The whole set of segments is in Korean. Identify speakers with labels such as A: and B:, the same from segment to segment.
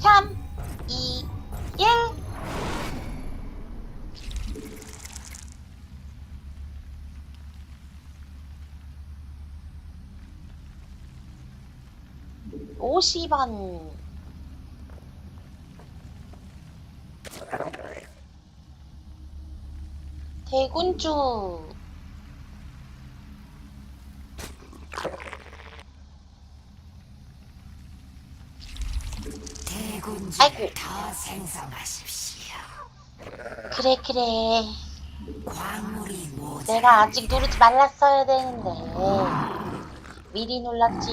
A: 3, 2, 1. 오십 원. 대군주.
B: 대군주
A: 아이고.
B: 더 생성하십시오.
A: 그래, 그래.
B: 광물이 모자.
A: 내가 아직 누르지 말랐어야 되는데. 미리 눌렀지.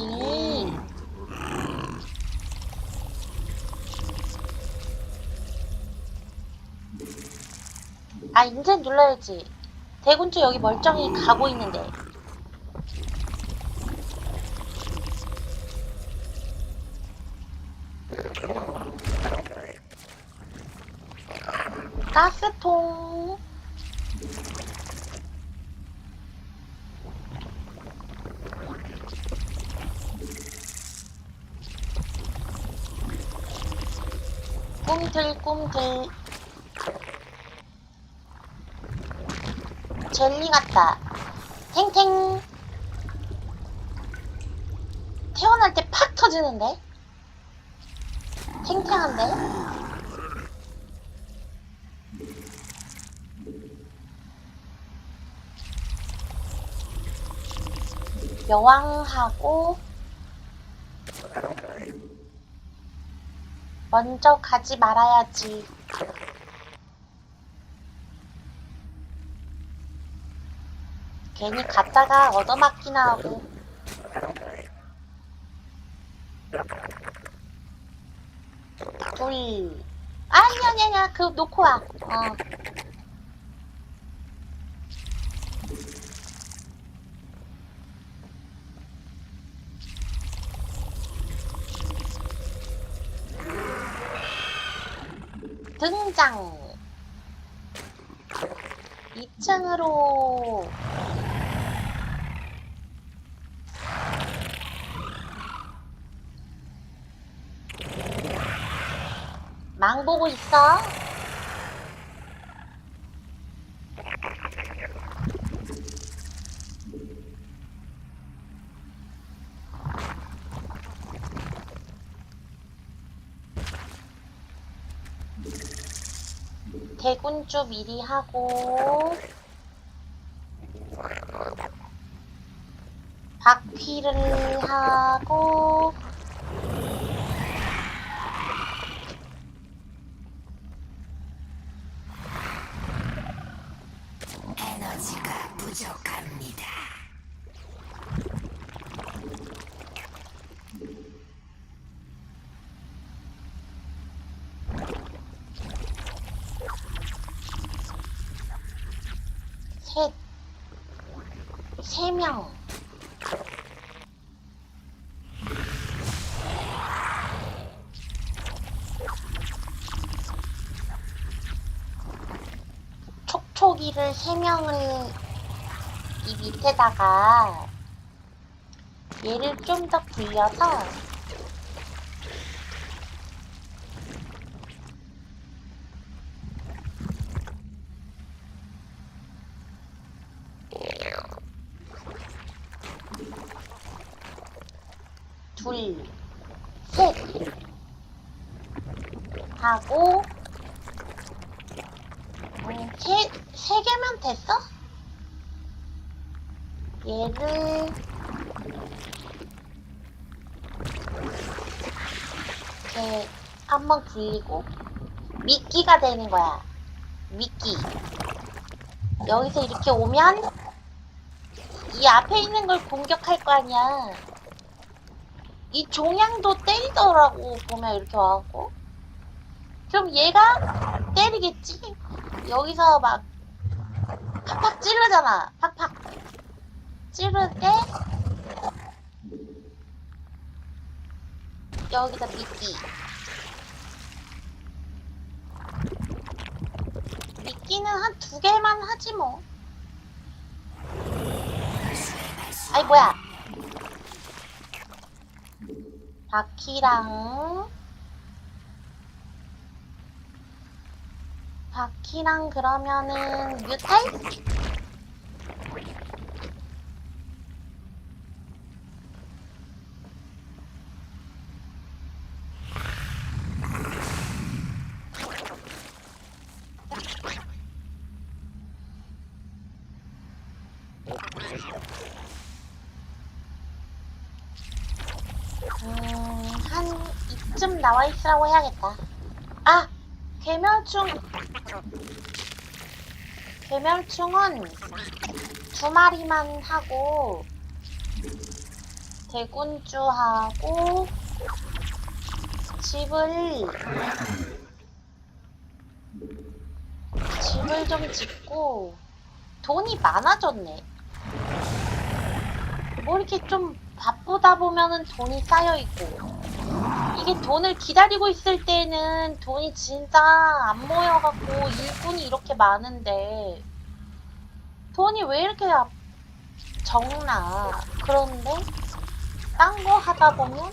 A: 아, 이제 눌러야지. 대군주 여기 멀쩡히 가고 있는데. 가스통. 꿈틀 꿈틀. 젤리 같다. 탱탱. 태어날 때 팍 터지는데? 탱탱한데 여왕하고 먼저 가지 말아야지. 괜히 갔다가 얻어맞기나 하고. 둘. 아니, 아니, 아니야. 그거 놓고 와. 어. 등장. 2층으로 망 보고 있어. 대군주 미리 하고. 박피를 하고
B: 에너지가 부족합니다.
A: 셋, 세 명. 촉촉이를 세 명을 이 밑에다가 얘를 좀 더 굴려서 둘, 셋 하고 음, 세, 세 개면 됐어? 얘를 이렇게 한번 굴리고 미끼가 되는 거야. 미끼. 여기서 이렇게 오면 이 앞에 있는 걸 공격할 거 아니야. 이 종양도 때리더라고 보면 이렇게 와갖고. 그럼 얘가 때리겠지? 여기서 막 팍팍 찌르잖아 팍팍. 찌를 때 여기다 미끼. 미끼는 한 두 개만 하지 뭐. 아이 뭐야 바키랑 바키랑 그러면은 뮤탈? 이쯤 나와 있으라고 해야겠다. 아, 개멸충. 개멸충은 두 마리만 하고 대군주하고 집을 집을 좀 짓고 돈이 많아졌네. 뭐 이렇게 좀 바쁘다 보면은 돈이 쌓여 있고 이게 돈을 기다리고 있을 때는 돈이 진짜 안 모여갖고 일꾼이 이렇게 많은데 돈이 왜 이렇게 아- 적나 그런데 딴 거 하다 보면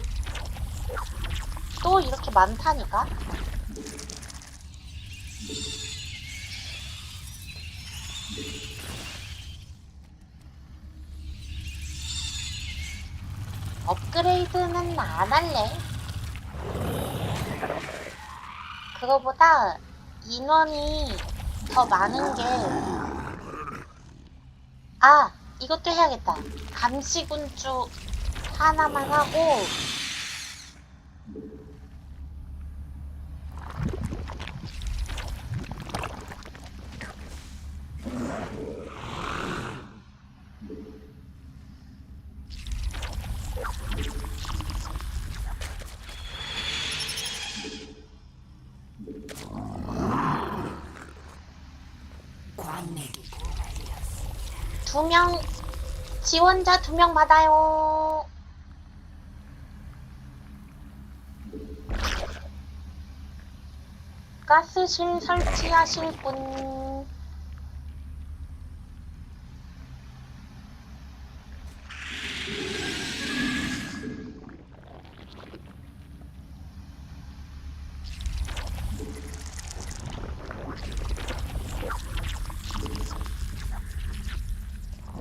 A: 또 이렇게 많다니까 업그레이드는 안 할래. 그거보다 인원이 더 많은 게, 아, 이것도 해야겠다. 감시군주 하나만 하고,
B: 광맥이 고갈되었습니다.
A: 두 명, 지원자 두 명 받아요. 가스실 설치하실 분.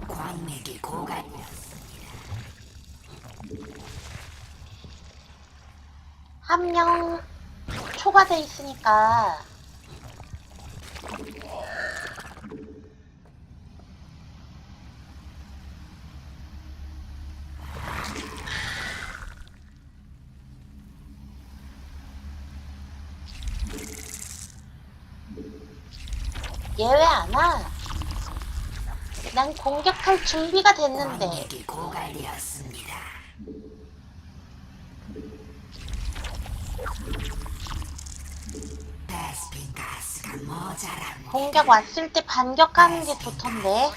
B: 광맥이 고갈되었습니다.
A: 한 명 초과돼 있으니까 예외 안 와. 난 공격할 준비가 됐는데.
B: 고갈되었습니다. 베스핀 가스가 모자랍니다.
A: 공격 왔을 때 반격하는 게 좋던데.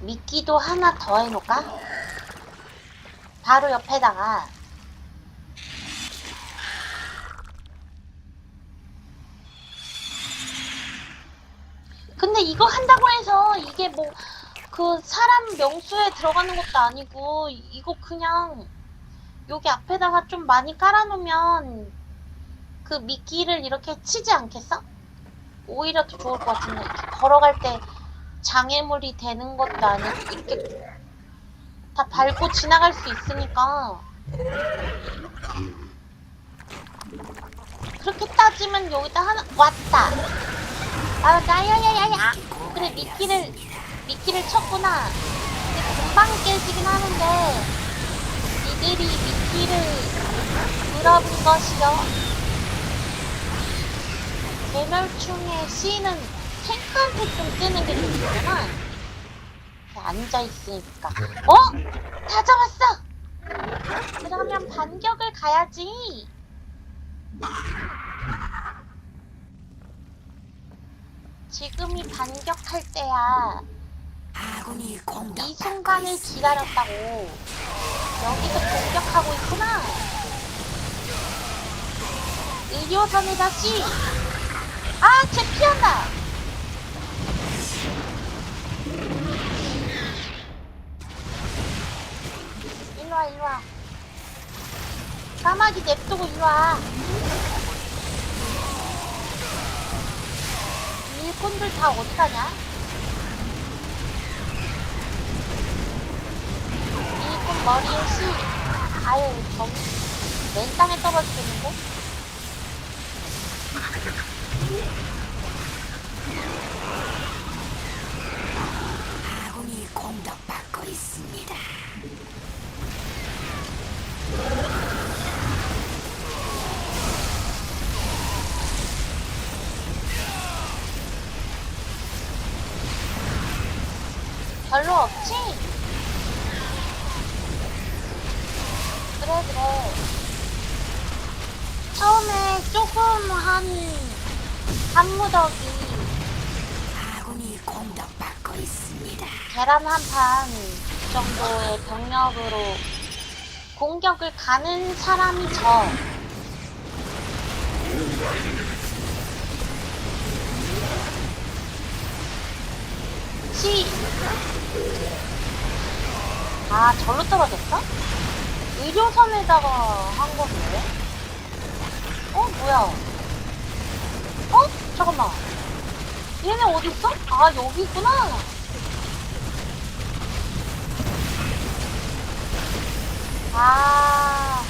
A: 미끼도 하나 더 해놓을까? 바로 옆에다가 근데 이거 한다고 해서 이게 뭐 그 사람 명수에 들어가는 것도 아니고 이- 이거 그냥 여기 앞에다가 좀 많이 깔아놓으면 그 미끼를 이렇게 치지 않겠어? 오히려 더 좋을 것 같은데 걸어갈 때 장애물이 되는 것도 아니고 이렇게 다 밟고 지나갈 수 있으니까 그렇게 따지면 여기다 하나 왔다 아 야야야야야 그래 미끼를 미끼를 쳤구나. 근데 금방 깨지긴 하는데 이들이 미끼를 물어본 것이요. 개멸충의 씨는 탱크한테 좀 뜨는 게 좋구나. 앉아 있으니까. 어? 다 잡았어. 그러면 반격을 가야지. 지금이 반격할 때야.
B: 아군이
A: 공이 순간을 기다렸다고. 여기서 공격하고 있구나. 의료선에 다시. 아, 쟤 피한다. 일로와, 일로와. 까마귀 냅두고 일로와. 일꾼들 다 어디 가냐? 일꾼 머리에 씨. 아유, 정, 맨 땅에 떨어지겠는데?
B: 아군이 공격받고 있습니다.
A: 별로 없지? 그래, 그래. 처음에 조금 한, 한 무더기,
B: 아군이 공격받고 있습니다.
A: 계란 한 판 정도의 병력으로 공격을 가는 사람이 저. 시. 아, 절로 떨어졌어? 의료선에다가 한 건데? 어, 뭐야? 어? 잠깐만. 얘네 어디 있어? 아, 여기 있구나. 아.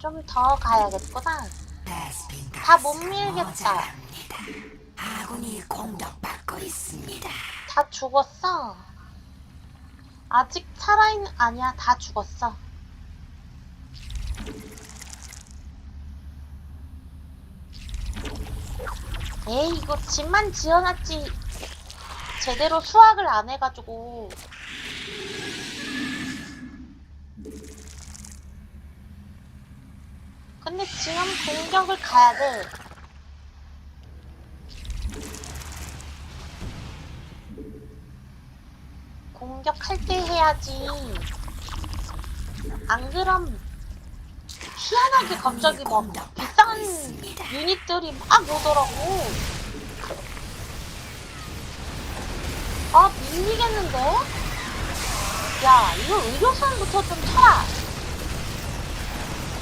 A: 좀 더 가야겠구나. 다 못 밀겠다.
B: 아군이 공격받고 있습니다.
A: 다 죽었어. 아직 살아있는, 아니야, 다 죽었어. 에이, 이거 집만 지어놨지. 제대로 수확을 안 해가지고. 근데 지금 공격을 가야 돼. 공격할 때 해야지. 안 그럼 희한하게 갑자기 막 비싼 유닛들이 막 오더라고. 아 밀리겠는데? 야 이거 의료선부터 좀 쳐라.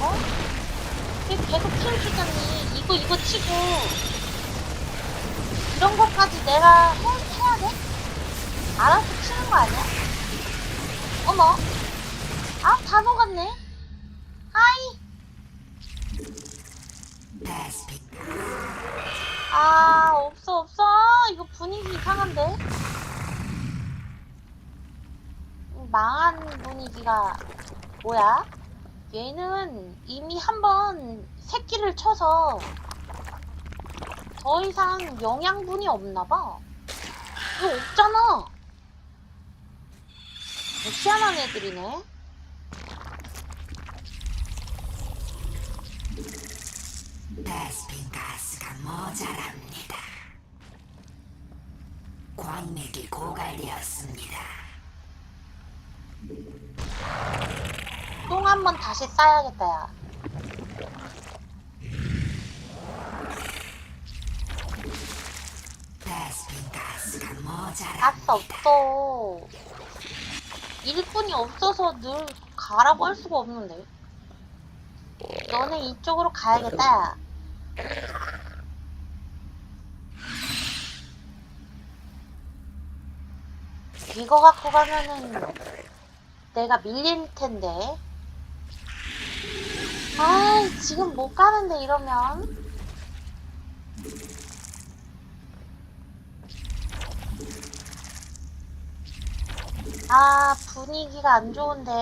A: 어? 계속 키워주더니 이거 이거 치고 이런 것까지 내가 해? 알아서 치는 거 아니야? 어머. 아, 다 녹았네. 아이. 아, 없어, 없어. 이거 분위기 이상한데? 음, 망한 분위기가 뭐야? 얘는 이미 한번 새끼를 쳐서 더 이상 영양분이 없나봐. 이거 없잖아. 희한한 애들이네.
B: 베스핀 가스가 모자랍니다. 광맥이 고갈되었습니다.
A: 똥 한 번 다시 싸야겠다, 야.
B: 베스핀 가스가 모자랍니다.
A: 아싸, 없어. 일꾼이 없어서 늘 가라고 할 수가 없는데. 너네 이쪽으로 가야겠다, 야. 이거 갖고 가면은 내가 밀릴 텐데. 아, 지금 못 가는데 이러면. 아, 분위기가 안 좋은데.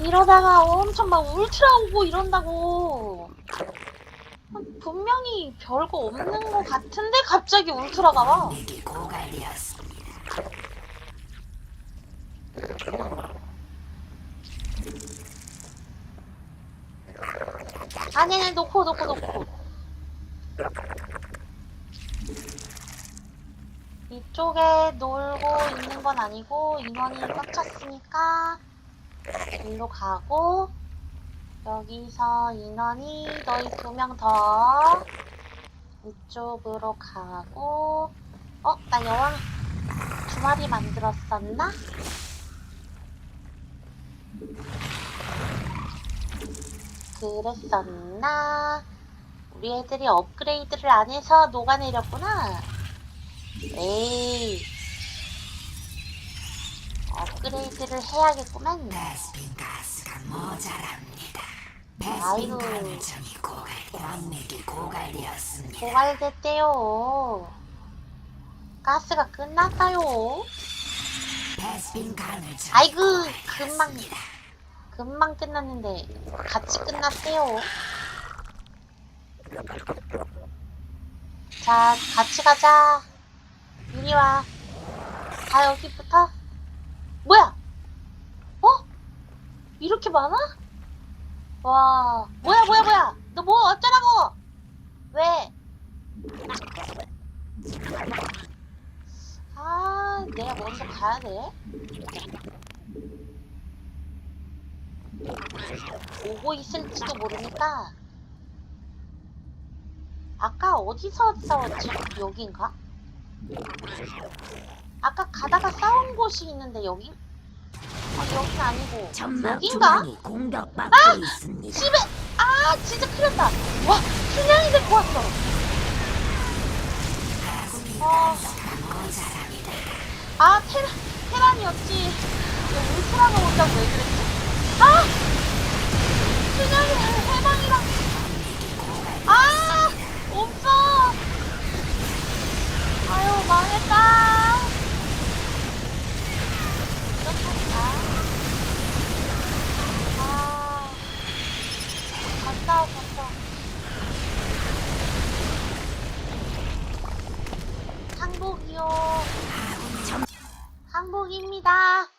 A: 이러다가 엄청 막 울트라 오고 이런다고. 분명히 별거 없는 것 같은데 갑자기 울트라가 와. 아니, 놓고, 놓고, 놓고. 이쪽에 놀고 있는 건 아니고, 인원이 꽉 찼으니까, 일로 가고, 여기서 인원이 너희 두 명 더, 이쪽으로 가고, 어, 나 여왕 두 마리 만들었었나? 그랬었나? 우리 애들이 업그레이드를 안 해서 녹아내렸구나. 에이. 업그레이드를 해야겠구만.
B: 베스핀 가스가 모자랍니다.
A: 아이고.
B: 베스핀 가늘점이 고갈, 광맥이 고갈되었습니다.
A: 고갈됐대요. 가스가 끝났다요.
B: 베스핀 가늘점이
A: 아이고,
B: 고갈되었습니다.
A: 금방 끝났는데 같이 끝났대요. 자, 같이 가자. 이리 와. 다 여기부터. 뭐야? 어? 이렇게 많아? 와, 뭐야, 뭐야, 뭐야? 너 뭐 어쩌라고? 왜? 아, 내가 먼저 가야 돼. 오고 있을지도 모르니까 아까 어디서 싸웠지? 여긴가? 아까 가다가 싸운 곳이 있는데 여긴? 아 여긴 아니고 여긴가?
B: 공격받고 있습니다.
A: 집에 아 진짜 큰일 났다 와 순양이 데리고 왔어 어. 아 테라, 테란이었지 야, 울트라가 온다고 왜 그랬지? 아 순양이랑 해방이랑 아 없어 아유 망했다. 어떡할까 아 갔다 갔다 항복이요. 항복입니다